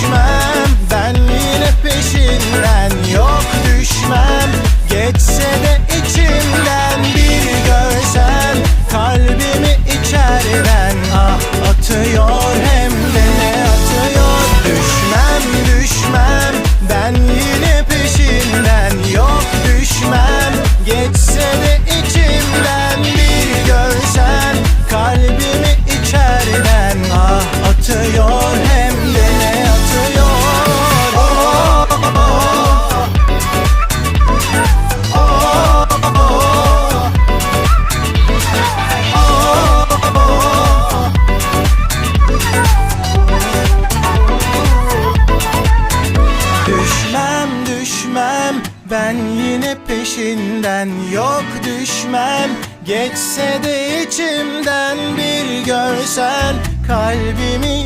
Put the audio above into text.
düşmem. Ben yine peşinden. Yok düşmem. Geçse de içimden. Ben yine peşinden yok düşmem. Geçse de içimden bir görsen kalbimi